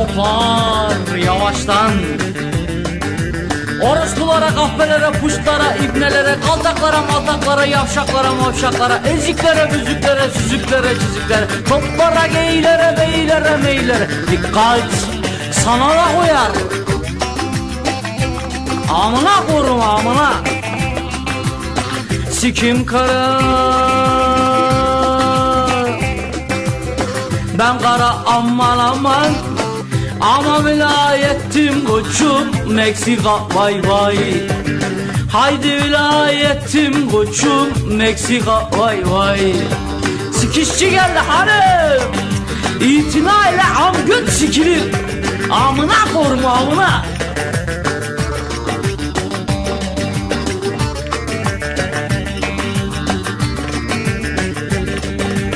Toplar yavaştan Orospulara, kahvelere, puşlara, ibnelere, kaltaklara, maltaklara, yavşaklara, mavşaklara, eziklere, büzüklere, süzüklere, çiziklere, toplara, geylere, beylere, meylere. Dikkat! Sana da koyar. Amına korum amına. Sikim kara. Ben kara aman aman ama vilayetim koçum Meksika vay vay. Haydi vilayetim koçum Meksika vay vay. Sikişçi geldi hanım. İtina ile am göt sikilir Amına korum amına.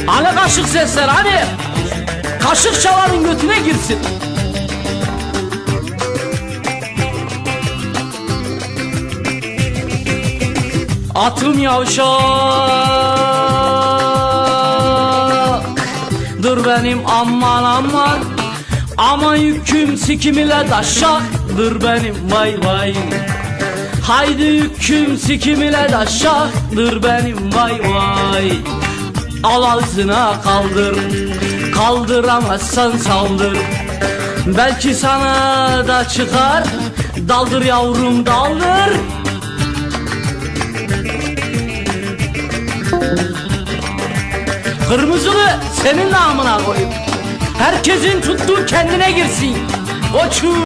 Hani kaşık sesler hani? Kaşık çalanın götüne girsin Atım yavşak Dur benim aman aman. Ama yüküm sikim ile daşak Dur benim vay vay. Haydi yüküm sikim ile daşak Dur benim vay vay. Al ağzına kaldır. Kaldıramazsan saldır. Belki sana da çıkar. Daldır yavrum daldır Kırmızılı senin namına koyup Herkesin tuttuğu kendine girsin. Koçum